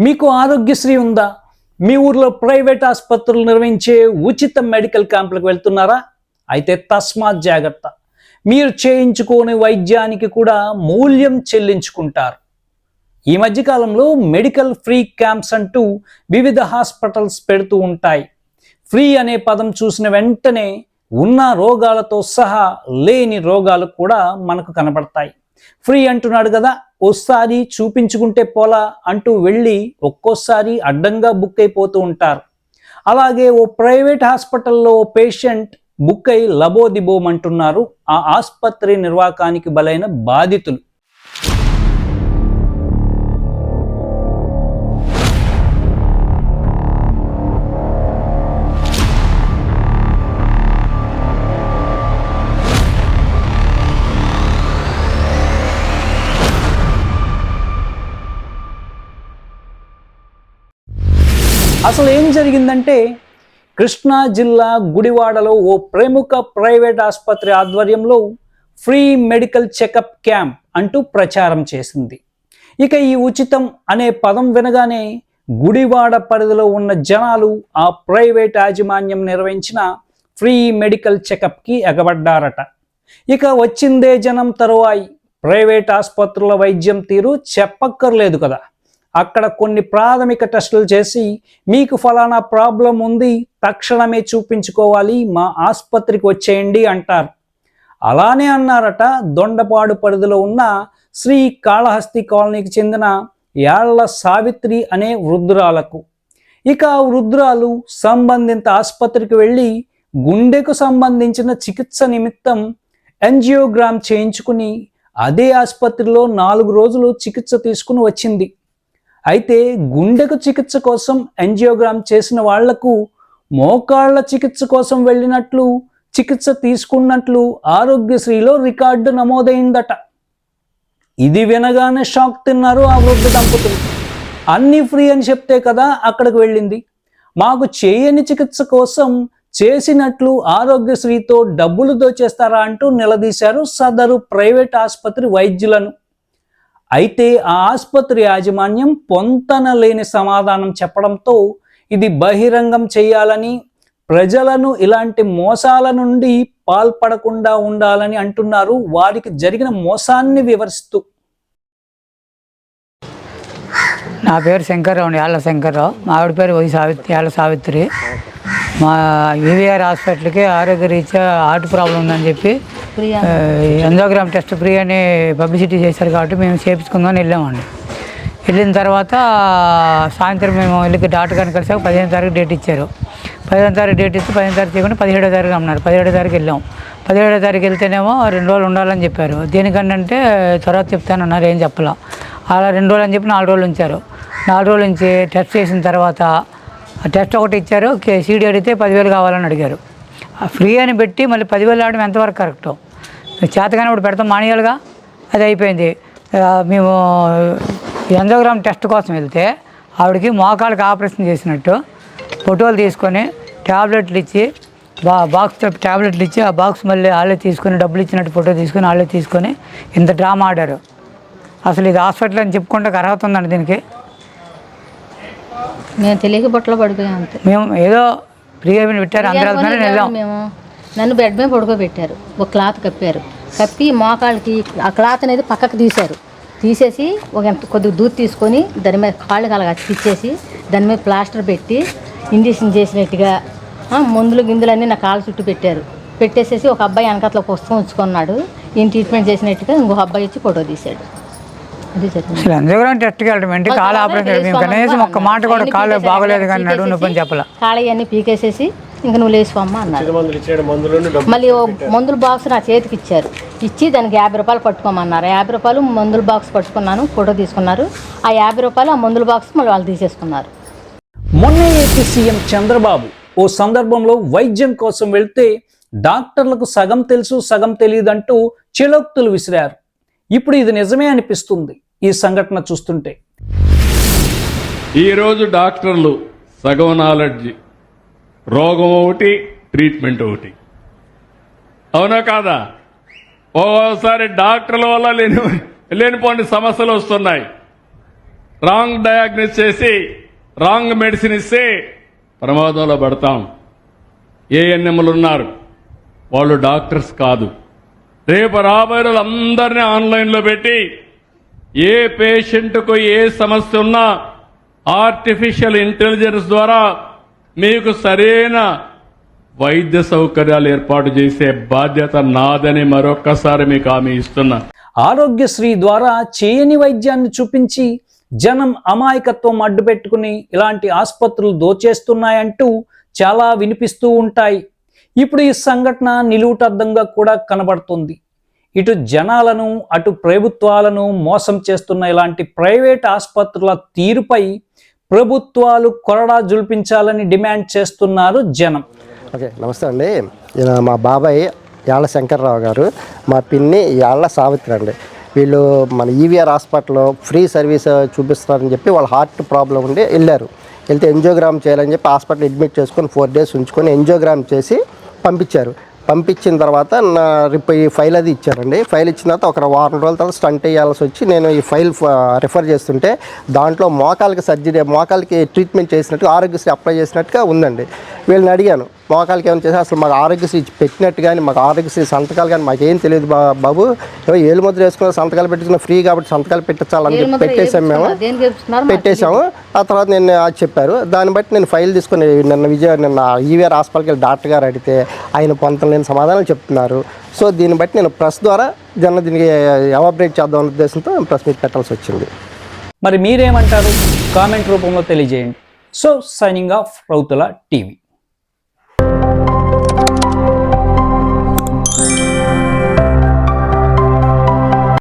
మీకు ఆరోగ్యశ్రీ ఉందా? మీ ఊర్లో ప్రైవేట్ ఆసుపత్రులు నిర్వహించే ఉచిత మెడికల్ క్యాంపులకు వెళ్తున్నారా? అయితే తస్మాత్ జాగ్రత్త. మీరు చేయించుకోని వైద్యానికి కూడా మూల్యం చెల్లించుకుంటారు. ఈ మధ్యకాలంలో మెడికల్ ఫ్రీ క్యాంప్స్ అంటూ వివిధ హాస్పిటల్స్ పెడుతూ ఉంటాయి. ఫ్రీ అనే పదం చూసిన వెంటనే ఉన్న రోగాలతో సహా లేని రోగాలు కూడా మనకు కనబడతాయి. ఫ్రీ అంటున్నాడు కదా ఓసారి చూపించుకుంటే పోలా అంటూ వెళ్ళి ఒక్కోసారి అడ్డంగా బుక్ అయిపోతూ ఉంటారు. అలాగే ఓ ప్రైవేట్ హాస్పిటల్లో ఓ పేషెంట్ బుక్ అయి లబోదిబోమంటున్నారు. ఆ ఆసుపత్రి నిర్వాకానికి బలైన బాధితులు. అసలు ఏం జరిగిందంటే కృష్ణా జిల్లా గుడివాడలో ఓ ప్రముఖ ప్రైవేట్ ఆసుపత్రి ఆధ్వర్యంలో ఫ్రీ మెడికల్ చెకప్ క్యాంప్ అంటూ ప్రచారం చేసింది. ఇక ఈ ఉచితం అనే పదం వినగానే గుడివాడ పరిధిలో ఉన్న జనాలు ఆ ప్రైవేట్ యాజమాన్యం నిర్వహించిన ఫ్రీ మెడికల్ చెకప్కి ఎగబడ్డారట. ఇక వచ్చిందే జనం తరువాయి ప్రైవేట్ ఆసుపత్రుల వైద్యం తీరు చెప్పక్కర్లేదు కదా. అక్కడ కొన్ని ప్రాథమిక టెస్టులు చేసి మీకు ఫలానా ప్రాబ్లం ఉంది తక్షణమే చూపించుకోవాలి మా ఆసుపత్రికి వచ్చేయండి అంటారు. అలానే అన్నారట దొండపాడు పరిధిలో ఉన్న శ్రీ కాళహస్తి కాలనీకి చెందిన యాళ్ళ సావిత్రి అనే వృద్ధురాలకు. ఇక ఆ వృద్ధురాలు సంబంధిత ఆసుపత్రికి వెళ్ళి గుండెకు సంబంధించిన చికిత్స నిమిత్తం ఎంజియోగ్రామ్ చేయించుకుని అదే ఆసుపత్రిలో నాలుగు రోజులు చికిత్స తీసుకుని వచ్చింది. అయితే గుండెకు చికిత్స కోసం ఎన్జియోగ్రామ్ చేసిన వాళ్ళకు మోకాళ్ళ చికిత్స కోసం వెళ్ళినట్లు చికిత్స తీసుకున్నట్లు ఆరోగ్యశ్రీలో రికార్డు నమోదైందట. ఇది వినగానే షాక్ తిన్నారు ఆ వృద్ధ దంపతులు. అన్నీ ఫ్రీ అని చెప్తే కదా అక్కడికి వెళ్ళింది. మాకు చేయని చికిత్స కోసం చేసినట్లు ఆరోగ్యశ్రీతో డబ్బులు దోచేస్తారా అంటూ నిలదీశారు సదరు ప్రైవేట్ ఆసుపత్రి వైద్యులను. అయితే ఆ ఆసుపత్రి యాజమాన్యం పొంతన లేని సమాధానం చెప్పడంతో ఇది బహిరంగం చేయాలని ప్రజలను ఇలాంటి మోసాల నుండి పాల్పడకుండా ఉండాలని అంటున్నారు. వారికి జరిగిన మోసాన్ని వివరిస్తూ. నా పేరు శంకర్రావు యాళ్ళ శంకర్రావు. మా ఆవిడ పేరు వై సావిత్రి యాళ్ళ సావిత్రి. మా వివిఆర్ హాస్పిటల్కి ఆరోగ్య రీత్యా హార్ట్ ప్రాబ్లం ఉందని చెప్పి ఎంజోగ్రామ్ టెస్ట్ ఫ్రీ అని పబ్లిసిటీ చేశారు కాబట్టి మేము చేపించుకుందామని వెళ్ళామండి. వెళ్ళిన తర్వాత సాయంత్రం మేము వెళ్ళి డాక్టర్ గారిని కలిసాక పదిహేను తారీఖు డేట్ ఇచ్చారు. పదిహేను తారీఖు డేట్ ఇస్తే పదిహేను తారీఖు చేయకుండా పదిహేడో తారీఖు అన్నారు పదిహేడో తారీఖు వెళ్ళాం. పదిహేడో తారీఖు వెళ్తేనేమో రెండు రోజులు ఉండాలని చెప్పారు. దేనికంటే తర్వాత చెప్తానన్నారు ఏం చెప్పలా. అలా రెండు రోజులు అని చెప్పి నాలుగు రోజులు ఉంచారు. నాలుగు రోజులు ఉంచి టెస్ట్ చేసిన తర్వాత టెస్ట్ ఒకటి ఇచ్చారు సీడీ అడిగితే పదివేలు కావాలని అడిగారు. ఆ ఫ్రీ అని పెట్టి మళ్ళీ పదివేలు ఆడడం ఎంతవరకు కరెక్టు? చేతగానే ఇప్పుడు పెడతాం మానేయాలిగా అది అయిపోయింది. మేము ఎంజోగ్రామ్ టెస్ట్ కోసం వెళ్తే ఆవిడకి మోకాళ్ళకి ఆపరేషన్ చేసినట్టు ఫోటోలు తీసుకొని ట్యాబ్లెట్లు ఇచ్చి బా బాక్స్ ట్యాబ్లెట్లు ఇచ్చి ఆ బాక్స్ మళ్ళీ వాళ్ళే తీసుకొని డబ్బులు ఇచ్చినట్టు ఫోటో తీసుకొని వాళ్ళే తీసుకొని ఇంత డ్రామా ఆడారు. అసలు ఇది హాస్పిటల్ అని చెప్పుకుంటే అర్హత ఉందండి దీనికి. మేము తెలియక బుట్టలో పడిపోయాం అంతే. మేము ఏదో ఫ్రీగా పెట్టారు అందరూ వెళ్తున్నారని వెళ్ళాం. మేము నన్ను బెడ్ మీద పడుకోబెట్టారు ఒక క్లాత్ కప్పారు. కప్పి మోకాళ్ళకి ఆ క్లాత్ అనేది పక్కకు తీశారు. తీసేసి ఒక ఎంత కొద్దిగా దూది తీసుకొని దాని మీద కాళ్ళకి అలాగ అతికిచ్చేసి దాని మీద ప్లాస్టర్ పెట్టి ఇంజక్షన్ చేసినట్టుగా మందులు గిందులు అన్నీ నా కాళ్ళ చుట్టూ పెట్టారు. పెట్టేసేసి ఒక అబ్బాయి వెనకట్ల పుస్తకం ఉంచుకున్నాడు. ఈయన ట్రీట్మెంట్ చేసినట్టుగా ఇంకొక అబ్బాయి వచ్చి ఫోటో తీశాడు. అసలు ఎంజోగ్రామ్ టెస్ట్కి వెళ్ళడం ఏంటి? కాలు ఆపరేషన్ మేము కనీసం ఒక్క మాట కూడా కాలు బాగోలేదు కానీ నడువు నొప్పి అని చెప్పాల. కాళ్ళ అన్నీ పీకేసేసి ఇంక నువ్వు లేచిపోమ్మా అన్నారు మళ్ళీ మందుల బాక్స్ నా చేతికి ఇచ్చారు. ఇచ్చి దానికి యాభై రూపాయలు పట్టుకోమన్నారు. యాభై రూపాయలు మందుల బాక్స్ పట్టుకున్నాను ఫోటో తీసుకున్నారు. ఆ యాభై రూపాయలు ఆ మందుల బాక్స్ మళ్ళీ వాళ్ళు తీసేసుకున్నారు. మొన్న ఏపీ సీఎం చంద్రబాబు ఓ సందర్భంలో వైద్యం కోసం వెళ్తే డాక్టర్లకు సగం తెలుసు సగం తెలియదంటూ చిలోక్తులు విసిరారు. ఇప్పుడు ఇది నిజమే అనిపిస్తుంది ఈ సంఘటన చూస్తుంటే. ఈరోజు డాక్టర్లు సగం నాలెడ్జ్ రోగం ఒకటి ట్రీట్మెంట్ ఒకటి. అవునా కాదా? ఓసారి డాక్టర్ల వల్ల లేని లేనిపోని సమస్యలు వస్తున్నాయి. రాంగ్ డయాగ్నోస్ చేసి రాంగ్ మెడిసిన్ ఇస్తే ప్రమాదంలో పడతాం. ఏఎన్ఎంలు ఉన్నారు? వాళ్ళు డాక్టర్స్ కాదు. రేపు రాబోయే రోజులు అందరినీ ఆన్లైన్లో పెట్టి ఏ పేషెంట్కు ఏ సమస్య ఉన్నా ఆర్టిఫిషియల్ ఇంటెలిజెన్స్ ద్వారా మీకు సరైన వైద్య సౌకర్యాలు ఏర్పాటు చేసే బాధ్యత నాదని మరొక్కసారి మీకు హామీ ఇస్తున్నా. ఆరోగ్యశ్రీ ద్వారా చేయని వైద్యాన్ని చూపించి జనం అమాయకత్వం అడ్డుపెట్టుకుని ఇలాంటి ఆసుపత్రులు దోచేస్తున్నాయంటూ చాలా వినిపిస్తూ ఉంటాయి. ఇప్పుడు ఈ సంఘటన నిలువుటద్దంగా కూడా కనబడుతుంది. ఇటు జనాలను అటు ప్రభుత్వాలను మోసం చేస్తున్న ఇలాంటి ప్రైవేట్ ఆసుపత్రుల తీరుపై ప్రభుత్వాలు కొరడా జుల్పించాలని డిమాండ్ చేస్తున్నారు జనం. ఓకే నమస్తే అండి. మా బాబాయ్ యాళ్ళ శంకర్రావు గారు. మా పిన్ని యాళ్ళ సావిత్రి అండి. వీళ్ళు మన ఈవీఆర్ హాస్పిటల్లో ఫ్రీ సర్వీస్ చూపిస్తున్నారని చెప్పి వాళ్ళ హార్ట్ ప్రాబ్లం ఉండి వెళ్ళారు. వెళ్తే ఎంజియోగ్రామ్ చేయాలని చెప్పి హాస్పిటల్ అడ్మిట్ చేసుకొని ఫోర్ డేస్ ఉంచుకొని ఎంజియోగ్రామ్ చేసి పంపించారు. పంపించిన తర్వాత నా రిప్ ఈ ఫైల్ అది ఇచ్చారండి. ఫైల్ ఇచ్చిన తర్వాత ఒక వారం రోజుల తర్వాత స్టంట్ వేయాల్సి వచ్చి నేను ఈ ఫైల్ రిఫర్ చేస్తుంటే దాంట్లో మోకాలకి సర్జరీ మోకాలకి ట్రీట్మెంట్ చేసినట్టు ఆరోగ్యశ్రీ అప్లై చేసినట్టుగా ఉందండి. వీళ్ళని అడిగాను. మోకాలకి ఏమైనా చేసి అసలు మాకు ఆరోగ్యశ్రీ పెట్టినట్టు కానీ మాకు ఆరోగ్యశ్రీ సంతకాలు కానీ మాకేం తెలియదు బా బాబు. ఏలు ముద్ర వేసుకున్న సంతకాలు పెట్టుకున్న ఫ్రీ కాబట్టి సంతకాలు పెట్టించాలని చెప్పి పెట్టేసాం మేము. పెట్టేశాము. ఆ తర్వాత నేను అది చెప్పారు. దాన్ని బట్టి నేను ఫైల్ తీసుకొని నిన్న విజయ నిన్న ఈవీఆర్ హాస్పిటల్కి వెళ్ళి డాక్టర్ గారు అడిగితే ఆయన పొంతలేని సమాధానాలు చెప్తున్నారు. సో దీన్ని బట్టి నేను ప్రెస్ ద్వారా జన దీనికి ఎవాబరేట్ చేద్దాం అనే ఉద్దేశంతో ప్రెస్ మీట్ పెట్టాల్సి వచ్చింది. మరి మీరేమంటారు? కామెంట్ రూపంలో తెలియజేయండి. So signing off Rautula TV.